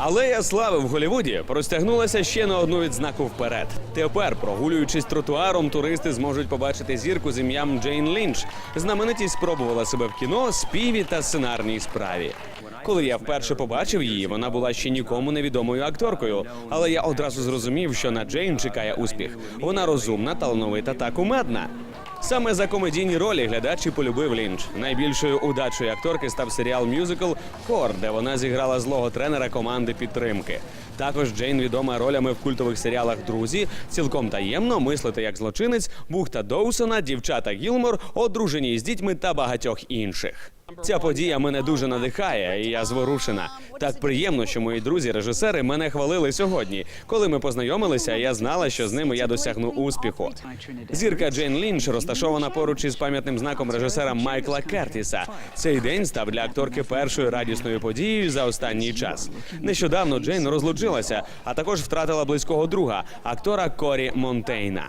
Алея слави в Голівуді простягнулася ще на одну відзнаку вперед. Тепер, прогулюючись тротуаром, туристи зможуть побачити зірку з ім'ям Джейн Лінч. Знаменитість спробувала себе в кіно, співі та сценарній справі. Коли я вперше побачив її, вона була ще нікому невідомою акторкою. Але я одразу зрозумів, що на Джейн чекає успіх. Вона розумна, талановита та кумедна. Саме за комедійні ролі глядачі полюбив Лінч. Найбільшою удачею акторки став серіал мюзикл Кор, де вона зіграла злого тренера команди підтримки. Також Джейн відома ролями в культових серіалах Друзі, цілком таємно, мислити як злочинець, бухта Доусона, дівчата Гілмор, одружені з дітьми та багатьох інших. Ця подія мене дуже надихає, і я зворушена. Так приємно, що мої друзі-режисери мене хвалили сьогодні. Коли ми познайомилися, я знала, що з ними я досягну успіху. Зірка Джейн Лінч розташована поруч із пам'ятним знаком режисера Майкла Кертіса. Цей день став для акторки першою радісною подією за останній час. Нещодавно Джейн розлучилася, а також втратила близького друга, актора Корі Монтейна.